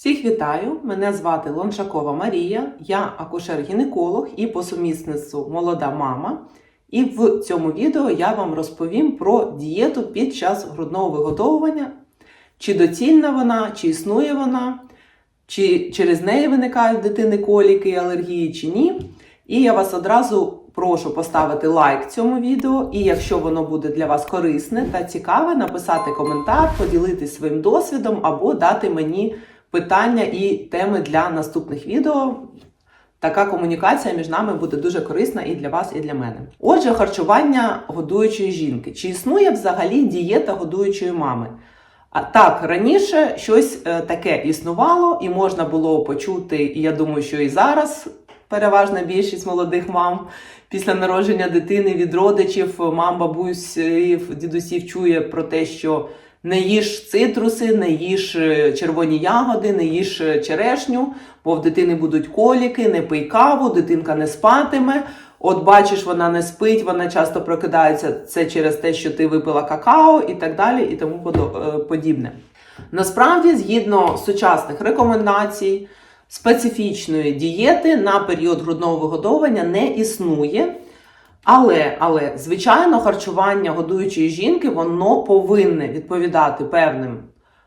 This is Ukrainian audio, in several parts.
Всіх вітаю! Мене звати Лоншакова Марія, я акушер-гінеколог і по сумісництву молода мама. І в цьому відео я вам розповім про дієту під час грудного вигодовування, чи доцільна вона, чи існує вона, чи через неї виникають дитини коліки і алергії, чи ні. І я вас одразу прошу поставити лайк цьому відео, і якщо воно буде для вас корисне та цікаве, написати коментар, поділитись своїм досвідом або дати мені питання і теми для наступних відео. Така комунікація між нами буде дуже корисна і для вас, і для мене. Отже, харчування годуючої жінки. Чи існує взагалі дієта годуючої мами? А так, раніше щось е, таке існувало, і можна було почути, і я думаю, що і зараз переважна більшість молодих мам після народження дитини від родичів, мам, бабусь, дідусів чує про те, що не їж цитруси, не їж е, червоні ягоди, не їж е, черешню, бо в дитини будуть коліки, не пий каву, дитинка не спатиме. От бачиш, вона не спить, вона часто прокидається це через те, що ти випила какао і так далі, і тому е, подібне. Насправді, згідно сучасних рекомендацій, специфічної дієти на період грудного вигодовування не існує. Але, але, звичайно, харчування годуючої жінки воно повинне відповідати певним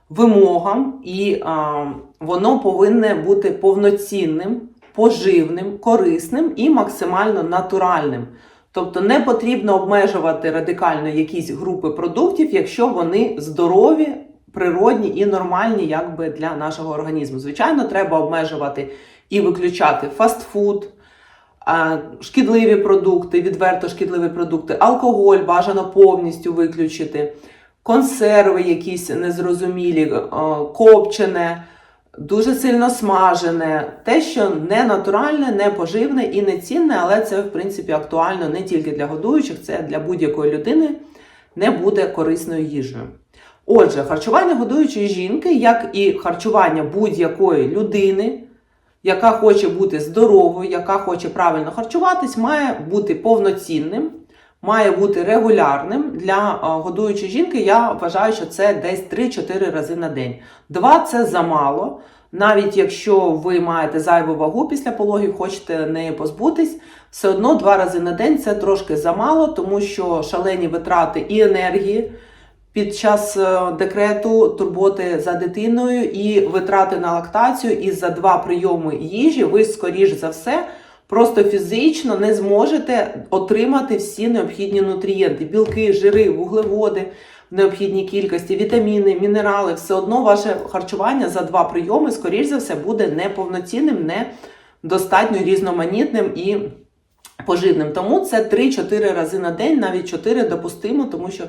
вимогам, і а, воно повинне бути повноцінним, поживним, корисним і максимально натуральним. Тобто не потрібно обмежувати радикально якісь групи продуктів, якщо вони здорові, природні і нормальні якби для нашого організму. Звичайно, треба обмежувати і виключати фастфуд, шкідливі продукти, відверто шкідливі продукти, алкоголь бажано повністю виключити, консерви якісь незрозумілі, е, копчене, дуже сильно смажене, те, що не натуральне, не поживне і не цінне, але це, в принципі, актуально не тільки для годуючих, це для будь-якої людини не буде корисною їжею. Отже, харчування годуючої жінки, як і харчування будь-якої людини, яка хоче бути здоровою, яка хоче правильно харчуватись, має бути повноцінним, має бути регулярним. Для годуючої жінки я вважаю, що це десь 3-4 рази на день. Два це замало. Навіть якщо ви маєте зайву вагу після пологів, хочете неї позбутись, все одно два рази на день це трошки замало, тому що шалені витрати і енергії під час е, декрету турботи за дитиною і витрати на лактацію, і за два прийоми їжі ви, скоріш за все, просто фізично не зможете отримати всі необхідні нутрієнти: білки, жири, вуглеводи в необхідній кількості, вітаміни, мінерали. Все одно ваше харчування за два прийоми, скоріш за все, буде неповноцінним, не достатньо різноманітним і поживним. Тому це 3-4 рази на день, навіть 4 допустимо, тому що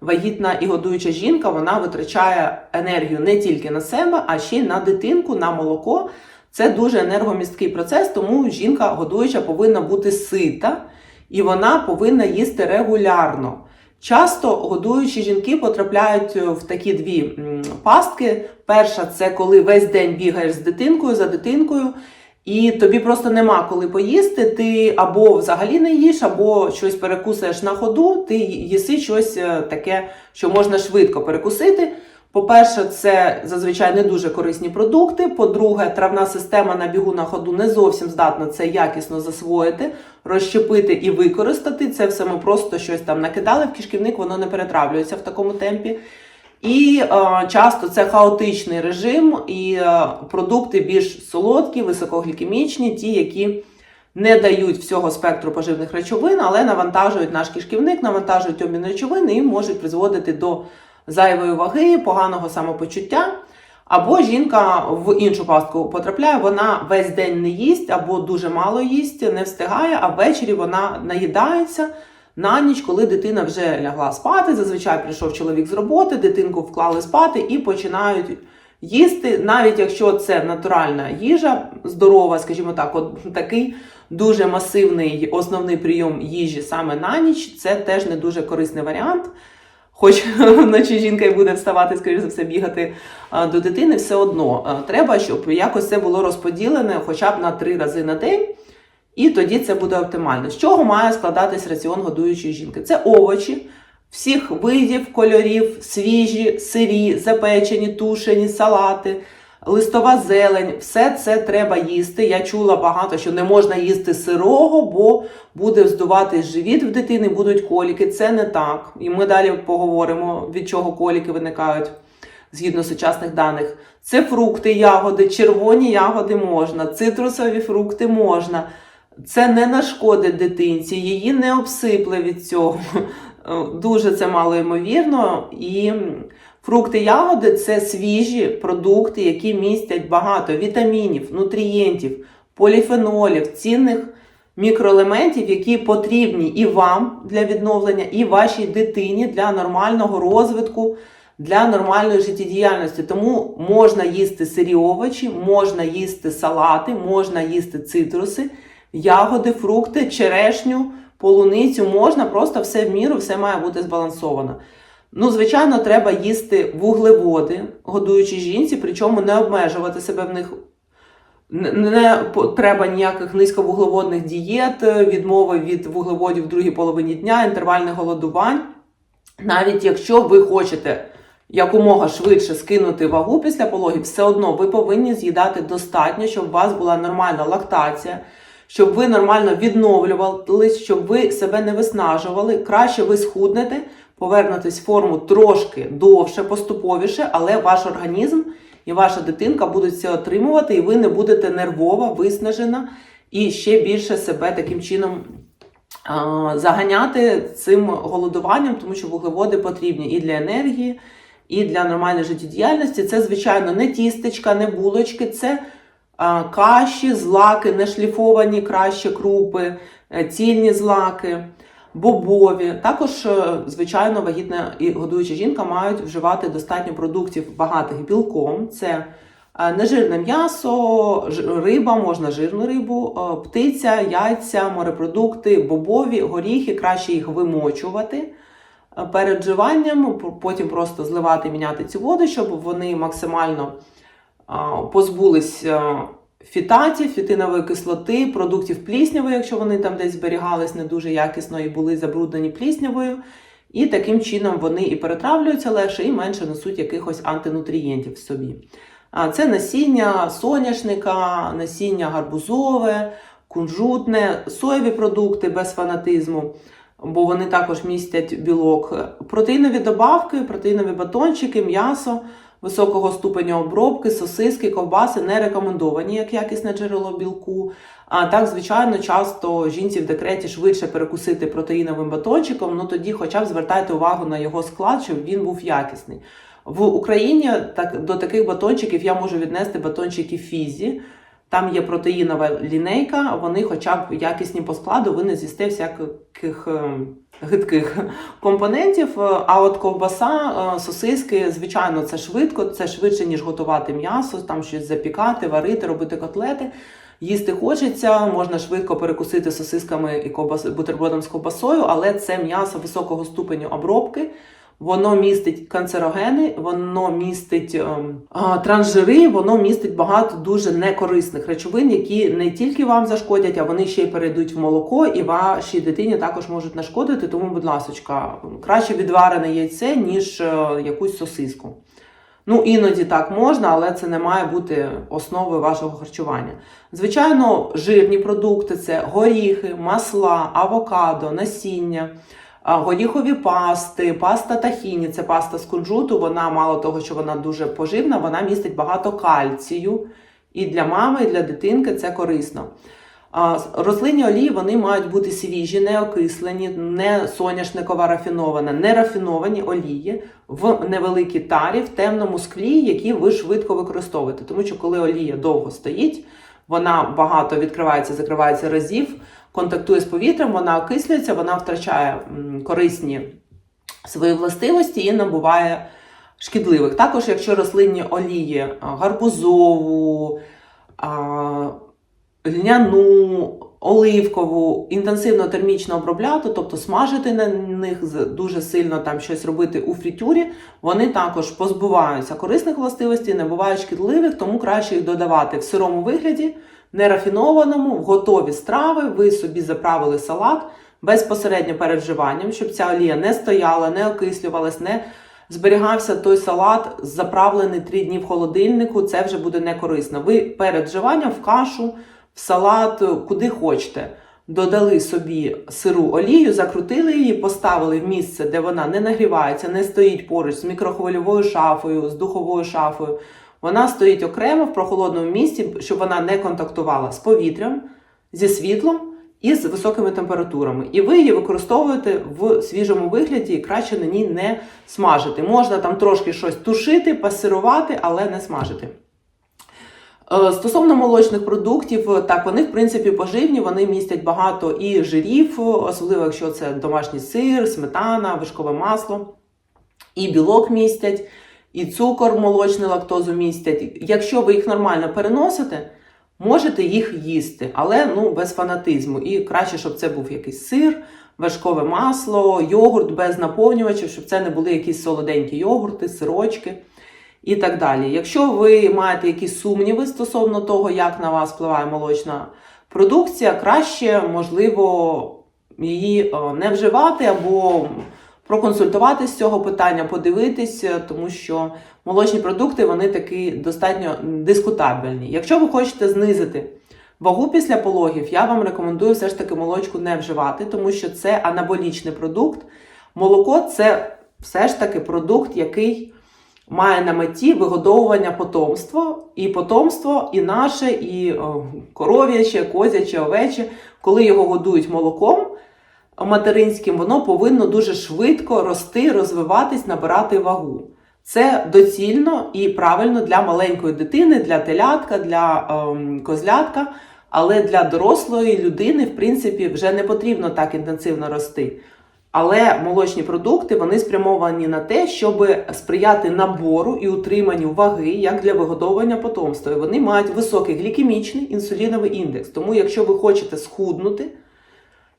вагітна і годуюча жінка вона витрачає енергію не тільки на себе, а ще й на дитинку, на молоко. Це дуже енергомісткий процес, тому жінка годуюча повинна бути сита і вона повинна їсти регулярно. Часто годуючі жінки потрапляють в такі дві пастки. Перша це коли весь день бігаєш з дитинкою за дитинкою, і тобі просто нема коли поїсти. Ти або взагалі не їш, або щось перекусуєш на ходу, ти їси щось е, таке, що можна швидко перекусити. По-перше, це зазвичай не дуже корисні продукти. По-друге, травна система на бігу на ходу не зовсім здатна це якісно засвоїти, розщепити і використати. Це все ми просто щось там накидали в кишківник, воно не перетравлюється в такому темпі. І е, часто це хаотичний режим, і е, продукти більш солодкі, високоглікемічні, ті, які не дають всього спектру поживних речовин, але навантажують наш кишківник, навантажують обмін речовин і можуть призводити до зайвої ваги, поганого самопочуття. Або жінка в іншу пастку потрапляє, вона весь день не їсть, або дуже мало їсть, не встигає, а ввечері вона наїдається на ніч, коли дитина вже лягла спати. Зазвичай прийшов чоловік з роботи, дитинку вклали спати і починають їсти, навіть якщо це натуральна їжа, здорова, скажімо так, от такий дуже масивний основний прийом їжі саме на ніч, це теж не дуже корисний варіант. Хоч вночі жінка і буде вставати, скоріш за все, бігати до дитини, все одно треба, щоб якось це було розподілене хоча б на три рази на день, і тоді це буде оптимально. З чого має складатись раціон годуючої жінки? Це овочі всіх видів, кольорів, свіжі, сирі, запечені, тушені, салати, листова зелень, все це треба їсти. Я чула багато, що не можна їсти сирого, бо буде вздуватись живіт в дитини, будуть коліки. Це не так. І ми далі поговоримо, від чого коліки виникають згідно сучасних даних. Це фрукти, ягоди, червоні ягоди можна, цитрусові фрукти можна. Це не нашкодить дитинці, її не обсипле від цього. Дуже це мало ймовірно. І фрукти, ягоди це свіжі продукти, які містять багато вітамінів, нутрієнтів, поліфенолів, цінних мікроелементів, які потрібні і вам для відновлення, і вашій дитині для нормального розвитку, для нормальної життєдіяльності. Тому можна їсти сирі овочі, можна їсти салати, можна їсти цитруси, ягоди, фрукти, черешню, полуницю. Можна просто все в міру, все має бути збалансовано. Ну, звичайно, треба їсти вуглеводи, годуючи жінці, причому не обмежувати себе в них. Не треба ніяких низьковуглеводних дієт, відмови від вуглеводів в другій половині дня, інтервальних голодувань. Навіть якщо ви хочете якомога швидше скинути вагу після пологів, все одно ви повинні з'їдати достатньо, щоб у вас була нормальна лактація, щоб ви нормально відновлювались, щоб ви себе не виснажували. Краще ви схуднете, повернетесь в форму трошки довше, поступовіше, але ваш організм і ваша дитинка будуть це отримувати, і ви не будете нервова, виснажена і ще більше себе таким чином заганяти цим голодуванням, тому що вуглеводи потрібні і для енергії, і для нормальної життєдіяльності. Це, звичайно, не тістечка, не булочки, це каші, злаки, не шліфовані краще крупи, е, цільні злаки. Бобові, також, е, звичайно, вагітна і годуюча жінка мають вживати достатньо продуктів багатих білком. Це е, нежирне м'ясо, риба, можна жирну рибу, птиця, яйця, морепродукти, бобові, горіхи, краще їх вимочувати перед вживанням, потім просто зливати, міняти цю воду, щоб вони максимально позбулись фітатів, фітинової кислоти, продуктів пліснявої, якщо вони там десь зберігались не дуже якісно і були забруднені пліснявою. І таким чином вони і перетравлюються легше, і менше несуть якихось антинутрієнтів в собі. А це насіння соняшника, насіння гарбузове, кунжутне, соєві продукти без фанатизму, бо вони також містять білок, протеїнові добавки, протеїнові батончики, м'ясо високого ступеня обробки, сосиски, ковбаси не рекомендовані як якісне джерело білку. А так, звичайно, часто жінці в декреті швидше перекусити протеїновим батончиком, ну тоді хоча б звертайте увагу на його склад, щоб він був якісний. В Україні так, до таких батончиків я можу віднести батончики фізі. Там є протеїнова лінейка, вони хоча б якісні по складу, ви не всяких ем, гидких компонентів. Е, А от ковбаса, е, сосиски, звичайно, це швидко, це швидше, ніж готувати м'ясо, там щось запікати, варити, робити котлети. Їсти хочеться, можна швидко перекусити сосисками і ковбас... бутербродом з ковбасою, але це м'ясо високого ступеню обробки. Воно містить канцерогени, воно містить ем, а, трансжири, воно містить багато дуже некорисних речовин, які не тільки вам зашкодять, а вони ще й перейдуть в молоко, і вашій дитині також можуть нашкодити. Тому, будь ласочка, краще відварене яйце, ніж е, якусь сосиску. Ну, іноді так можна, але це не має бути основою вашого харчування. Звичайно, жирні продукти це горіхи, масла, авокадо, насіння. Горіхові пасти, паста тахіні це паста з кунжуту. Вона мало того, що вона дуже поживна, вона містить багато кальцію. І для мами, і для дитинки це корисно. Рослинні олії вони мають бути свіжі, не окислені, не соняшникова рафінована, не рафіновані олії в невеликій тарі, в темному склі, які ви швидко використовуєте. Тому що коли олія довго стоїть, вона багато відкривається, закривається разів, контактує з повітрям, вона окислюється, вона втрачає корисні свої властивості і набуває шкідливих. Також, якщо рослинні олії гарбузову, льняну, оливкову, інтенсивно термічно обробляти, тобто смажити на них дуже сильно там щось робити у фрітюрі, вони також позбуваються корисних властивостей, не бувають шкідливих, тому краще їх додавати в сирому вигляді, нерафінованому, в готові страви. Ви собі заправили салат безпосередньо перед вживанням, щоб ця олія не стояла, не окислювалась, не зберігався той салат, заправлений 3 дні в холодильнику, це вже буде не корисно. Ви перед вживанням в кашу, в салат, куди хочете. Додали собі сиру олію, закрутили її, поставили в місце, де вона не нагрівається, не стоїть поруч з мікрохвильовою шафою, з духовою шафою. Вона стоїть окремо в прохолодному місці, щоб вона не контактувала з повітрям, зі світлом і з високими температурами. І ви її використовуєте в свіжому вигляді і краще на ній не смажити. Можна там трошки щось тушити, пасирувати, але не смажити. Е, Стосовно молочних продуктів, е, так вони в принципі поживні, вони містять багато і жирів, особливо якщо це домашній сир, сметана, вишкове масло, і білок містять, і цукор, молочний лактозу містять. Якщо ви їх нормально переносите, можете їх їсти, але ну без фанатизму. І краще, щоб це був якийсь сир, вершкове масло, йогурт без наповнювачів, щоб це не були якісь солоденькі йогурти, сирочки і так далі. Якщо ви маєте якісь сумніви стосовно того, як на вас впливає молочна продукція, краще, можливо, її е, не вживати або проконсультуватись з цього питання, подивитися, тому що молочні продукти вони такі достатньо дискутабельні. Якщо ви хочете знизити вагу після пологів, я вам рекомендую все ж таки молочку не вживати, тому що це анаболічний продукт. Молоко це все ж таки продукт, який має на меті вигодовування потомства, і потомство, і наше, і о, коров'яче, козяче, овече, коли його годують молоком материнським, воно повинно дуже швидко рости, розвиватись, набирати вагу. Це доцільно і правильно для маленької дитини, для телятка, для ем, козлятка. Але для дорослої людини, в принципі, вже не потрібно так інтенсивно рости. Але молочні продукти вони спрямовані на те, щоб сприяти набору і утриманню ваги як для вигодовування потомства. І Вони мають високий глікемічний інсуліновий індекс. Тому, якщо ви хочете схуднути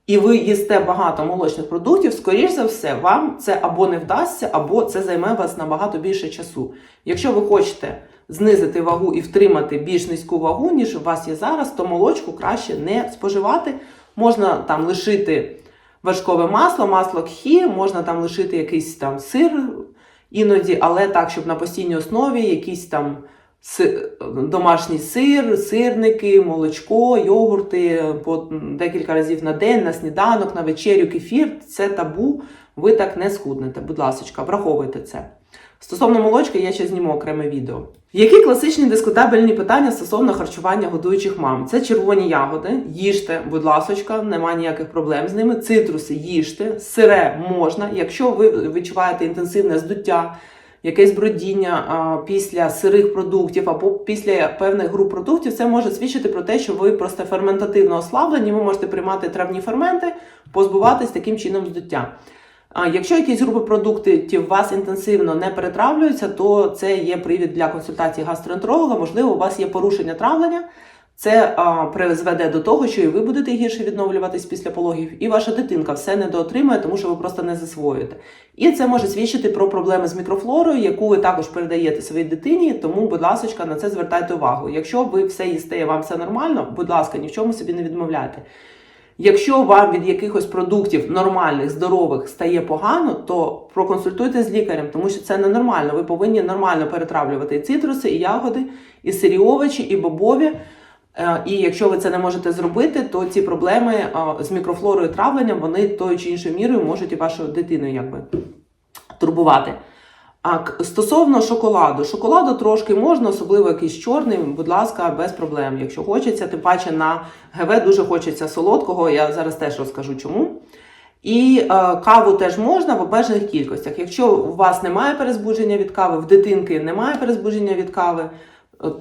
і ви їсте багато молочних продуктів, скоріш за все, вам це або не вдасться, або це займе вас набагато більше часу. Якщо ви хочете знизити вагу і втримати більш низьку вагу, ніж у вас є зараз, то молочку краще не споживати. Можна там лишити вершкове масло, масло кхі, можна там лишити якийсь там сир іноді, але так, щоб на постійній основі якийсь там домашній сир, сирники, молочко, йогурти по декілька разів на день, на сніданок, на вечерю, кефір це табу. Ви так не схуднете. Будь ласка, враховуйте це. Стосовно молочка, я ще зніму окреме відео. Які класичні дискутабельні питання стосовно харчування годуючих мам? Це червоні ягоди, їжте, будь ласочка, немає ніяких проблем з ними. Цитруси їжте, сире можна. Якщо ви відчуваєте інтенсивне здуття, якесь бродіння після сирих продуктів або після певних груп продуктів, це може свідчити про те, що ви просто ферментативно ослаблені, ви можете приймати травні ферменти, позбуватись таким чином здуття. А якщо якісь групи продуктів у вас інтенсивно не перетравлюються, то це є привід для консультації гастроентеролога. Можливо, у вас є порушення травлення. Це а, призведе до того, що і ви будете гірше відновлюватись після пологів, і ваша дитинка все недоотримує, тому що ви просто не засвоюєте. І це може свідчити про проблеми з мікрофлорою, яку ви також передаєте своїй дитині. Тому, будь ласка, на це звертайте увагу. Якщо ви все їсте, і вам все нормально, будь ласка, ні в чому собі не відмовляйте. Якщо вам від якихось продуктів нормальних, здорових стає погано, то проконсультуйте з лікарем, тому що це ненормально. Ви повинні нормально перетравлювати і цитруси, і ягоди, і сирі овочі, і бобові. Е, І якщо ви це не можете зробити, то ці проблеми е, з мікрофлорою травленням вони тою чи іншою мірою можуть і вашу дитину якби турбувати. А стосовно шоколаду, шоколаду трошки можна, особливо якийсь чорний, будь ласка, без проблем. Якщо хочеться, тим паче на ГВ дуже хочеться солодкого, я зараз теж розкажу чому. І е, каву теж можна в обмежених кількостях. Якщо у вас немає перезбудження від кави, в дитинки немає перезбудження від кави,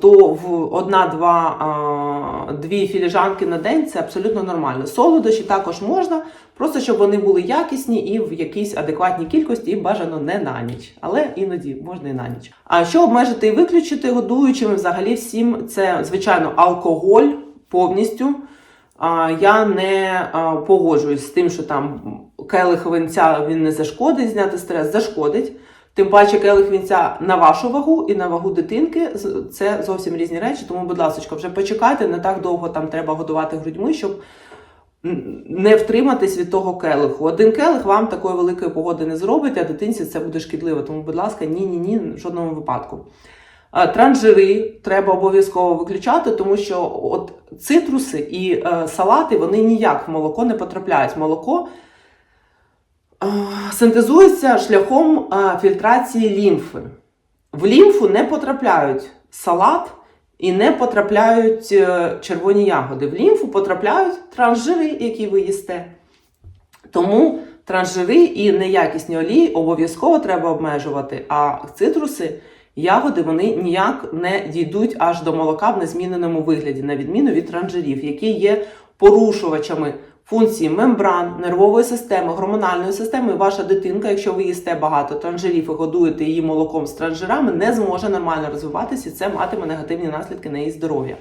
то в одна-два дві філіжанки на день це абсолютно нормально. Солодощі також можна, просто щоб вони були якісні і в якійсь адекватній кількості, і бажано не на ніч, але іноді можна і на ніч. А що обмежити і виключити годуючими взагалі всім, це звичайно алкоголь повністю. Я не погоджуюсь з тим, що там келих винця він не зашкодить, зняти стрес зашкодить. Тим паче келих вінця на вашу вагу і на вагу дитинки це зовсім різні речі. Тому, будь ласка, вже почекайте, не так довго там треба годувати грудьми, щоб не втриматись від того келиху. Один келих вам такої великої погоди не зробить, а дитинці це буде шкідливо. Тому, будь ласка, ні, ні, ні, в жодному випадку. Транжири треба обов'язково виключати, тому що от цитруси і е, салати вони ніяк в молоко не потрапляють. Молоко синтезується шляхом фільтрації лімфи. В лімфу не потрапляють салат і не потрапляють е, червоні ягоди. В лімфу потрапляють транжири, які ви їсте. Тому транжири і неякісні олії обов'язково треба обмежувати, а цитруси, ягоди вони ніяк не дійдуть аж до молока в незміненому вигляді, на відміну від транжирів, які є порушувачами функції мембран, нервової системи, гормональної системи. Ваша дитинка, якщо ви їсте багато транжирів і годуєте її молоком з транжирами, не зможе нормально розвиватися, і це матиме негативні наслідки на її здоров'я.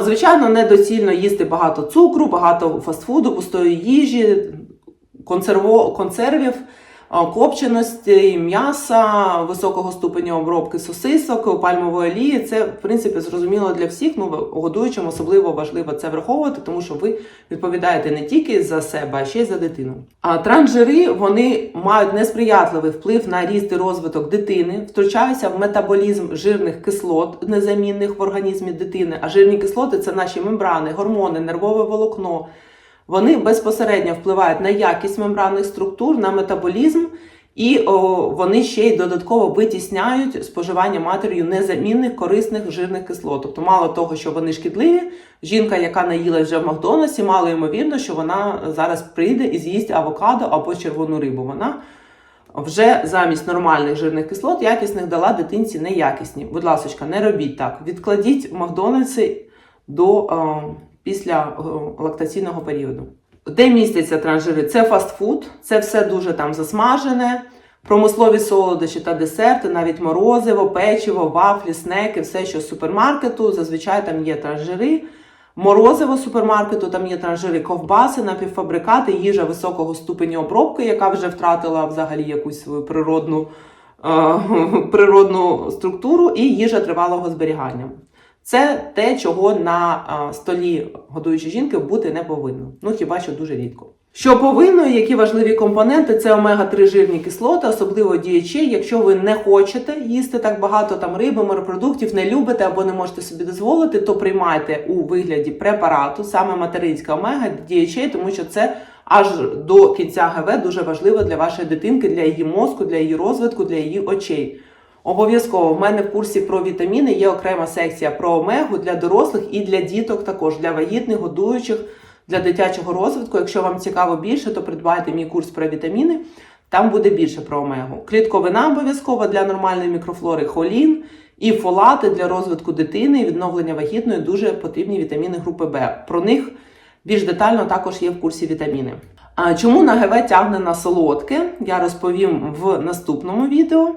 Звичайно, недоцільно їсти багато цукру, багато фастфуду, пустої їжі, консервів, копченості, м'яса, високого ступеня обробки сосисок, пальмової олії. Це, в принципі, зрозуміло для всіх. Ну, годуючим особливо важливо це враховувати, тому що ви відповідаєте не тільки за себе, а ще й за дитину. А трансжири вони мають несприятливий вплив на ріст і розвиток дитини, втручаються в метаболізм жирних кислот, незамінних в організмі дитини. А жирні кислоти це наші мембрани, гормони, нервове волокно. Вони безпосередньо впливають на якість мембранних структур, на метаболізм, і о, вони ще й додатково витісняють споживання матерію незамінних корисних жирних кислот. Тобто, мало того, що вони шкідливі, жінка, яка наїла вже в Макдональдсі, мало ймовірно, що вона зараз прийде і з'їсть авокадо або червону рибу. Вона вже замість нормальних жирних кислот якісних дала дитинці неякісні. Будь ласка, не робіть так. Відкладіть в Макдональдсі до е, після е, лактаційного періоду. Де містяться транжири? Це фастфуд, це все дуже там засмажене, промислові солодощі та десерти, навіть морозиво, печиво, вафлі, снеки, все, що з супермаркету. Зазвичай там є транжири. Морозиво супермаркету, там є транжири, ковбаси, напівфабрикати, їжа високого ступеню обробки, яка вже втратила взагалі якусь свою природну, е, природну структуру, і їжа тривалого зберігання. Це те, чого на столі годуючої жінки бути не повинно. Ну хіба що дуже рідко. Що повинно, які важливі компоненти, це омега-3 жирні кислоти, особливо DHA. Якщо ви не хочете їсти так багато там риби, морепродуктів, не любите або не можете собі дозволити, то приймайте у вигляді препарату саме материнська омега DHA, тому що це аж до кінця ГВ дуже важливо для вашої дитинки, для її мозку, для її розвитку, для її очей. Обов'язково в мене в курсі про вітаміни є окрема секція про омегу для дорослих і для діток, також для вагітних, годуючих, для дитячого розвитку. Якщо вам цікаво більше, то придбайте мій курс про вітаміни. Там буде більше про омегу. Клітковина обов'язково для нормальної мікрофлори, холін і фолати для розвитку дитини і відновлення вагітної дуже потрібні вітаміни групи Б. Про них більш детально також є в курсі вітаміни. А чому на ГВ тягне на солодке? Я розповім в наступному відео.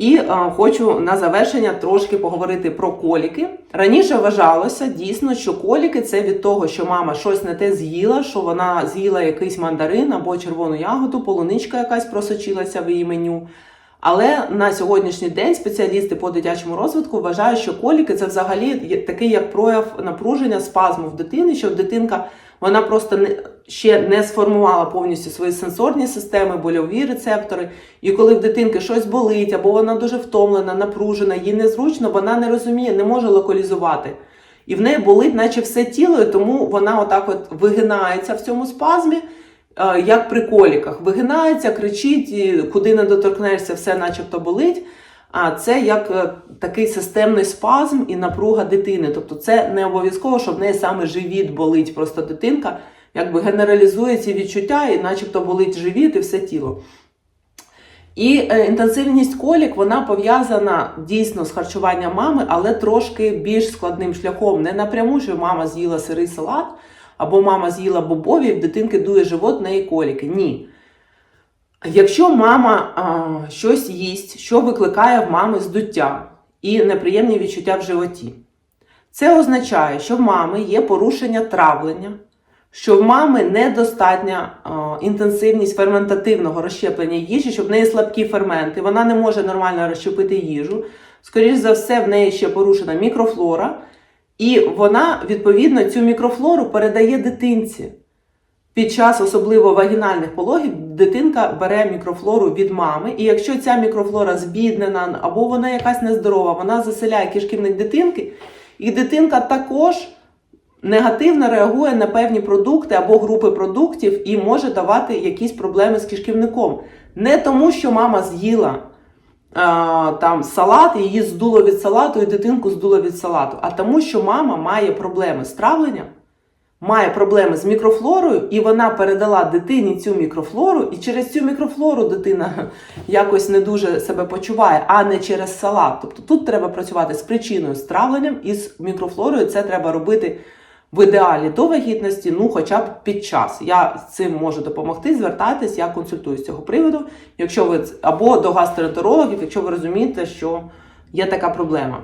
І е, хочу на завершення трошки поговорити про коліки. Раніше вважалося дійсно, що коліки це від того, що мама щось не те з'їла, що вона з'їла якийсь мандарин або червону ягоду, полуничка якась просочилася в її меню. Але на сьогоднішній день спеціалісти по дитячому розвитку вважають, що коліки це взагалі такий як прояв напруження, спазму в дитини, що дитинка вона просто не, ще не сформувала повністю свої сенсорні системи, больові рецептори. І коли в дитинки щось болить, або вона дуже втомлена, напружена, їй незручно, вона не розуміє, не може локалізувати. І в неї болить, наче все тіло, і тому вона отак от вигинається в цьому спазмі, е, як при коліках. Вигинається, кричить, куди не доторкнешся, все начебто болить. А це як е, такий системний спазм і напруга дитини. Тобто це не обов'язково, що в неї саме живіт болить. Просто дитинка якби генералізує ці відчуття, і начебто болить живіт і все тіло. І е, інтенсивність колік вона пов'язана дійсно з харчуванням мами, але трошки більш складним шляхом. Не напряму, що мама з'їла сирий салат, або мама з'їла бобові, і в дитинки дує живот, в неї коліки. Ні. Якщо мама а, щось їсть, що викликає в мами здуття і неприємні відчуття в животі, це означає, що в мами є порушення травлення, що в мами недостатня а, інтенсивність ферментативного розщеплення їжі, що в неї слабкі ферменти, вона не може нормально розщепити їжу. Скоріше за все, в неї ще порушена мікрофлора. І вона, відповідно, цю мікрофлору передає дитинці. Під час особливо вагінальних пологів дитинка бере мікрофлору від мами, і якщо ця мікрофлора збіднена або вона якась нездорова, вона заселяє кишківник дитинки, і дитинка також негативно реагує на певні продукти або групи продуктів і може давати якісь проблеми з кишківником. Не тому, що мама з'їла а, там салат, її здуло від салату, і дитинку здуло від салату, а тому, що мама має проблеми з травленням, має проблеми з мікрофлорою, і вона передала дитині цю мікрофлору, і через цю мікрофлору дитина якось не дуже себе почуває, а не через салат. Тобто тут треба працювати з причиною з травленням і з мікрофлорою. Це треба робити в ідеалі до вагітності, ну хоча б під час. Я з цим можу допомогти, звертайтесь, я консультую з цього приводу. Якщо ви або до гастроентерологів, якщо ви розумієте, що є така проблема.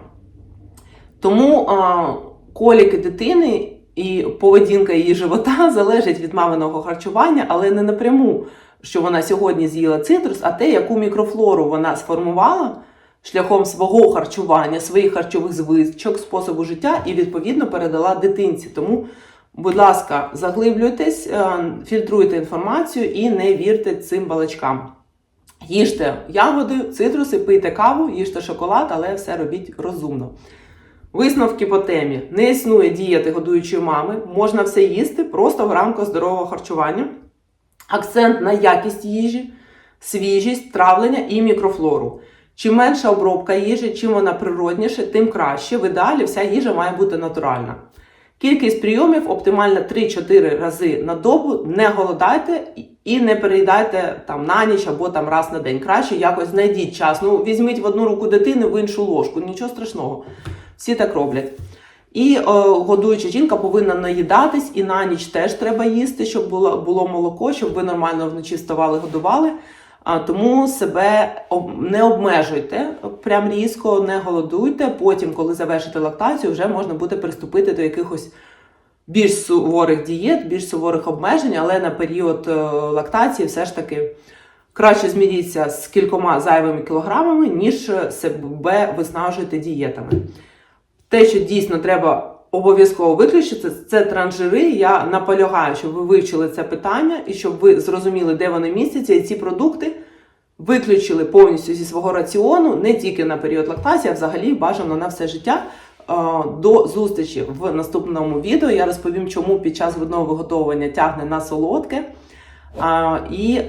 Тому а, коліки дитини і поведінка її живота залежить від маминого харчування, але не напряму, що вона сьогодні з'їла цитрус, а те, яку мікрофлору вона сформувала шляхом свого харчування, своїх харчових звичок, способу життя і відповідно передала дитинці. Тому, будь ласка, заглиблюйтесь, е, фільтруйте інформацію і не вірте цим балачкам. Їжте ягоди, цитруси, пийте каву, їжте шоколад, але все робіть розумно. Висновки по темі: не існує дієти годуючої мами, можна все їсти просто в рамках здорового харчування. Акцент на якість їжі, свіжість, травлення і мікрофлору. Чим менша обробка їжі, чим вона природніша, тим краще. В ідеалі вся їжа має бути натуральна. Кількість прийомів оптимальна 3-4 рази на добу. Не голодайте і не переїдайте там на ніч або там раз на день. Краще якось знайдіть час. Ну, візьміть в одну руку дитини, в іншу ложку. Нічого страшного. Всі так роблять. І о, годуюча жінка повинна наїдатись, і на ніч теж треба їсти, щоб було, було молоко, щоб ви нормально вночі вставали, годували. Тому себе не обмежуйте прям різко, не голодуйте. Потім, коли завершите лактацію, вже можна буде приступити до якихось більш суворих дієт, більш суворих обмежень, але на період е, лактації все ж таки краще зміріться з кількома зайвими кілограмами, ніж себе виснажуєте дієтами. Те, що дійсно треба обов'язково виключити, це транжири. Я наполягаю, щоб ви вивчили це питання і щоб ви зрозуміли, де вони містяться, і ці продукти виключили повністю зі свого раціону не тільки на період лактації, а взагалі бажано на все життя. Е, До зустрічі в наступному відео. Я розповім, чому під час грудного виготовлення тягне на солодке. І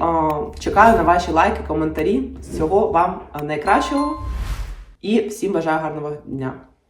чекаю на ваші лайки, коментарі. Всього вам найкращого і всім бажаю гарного дня.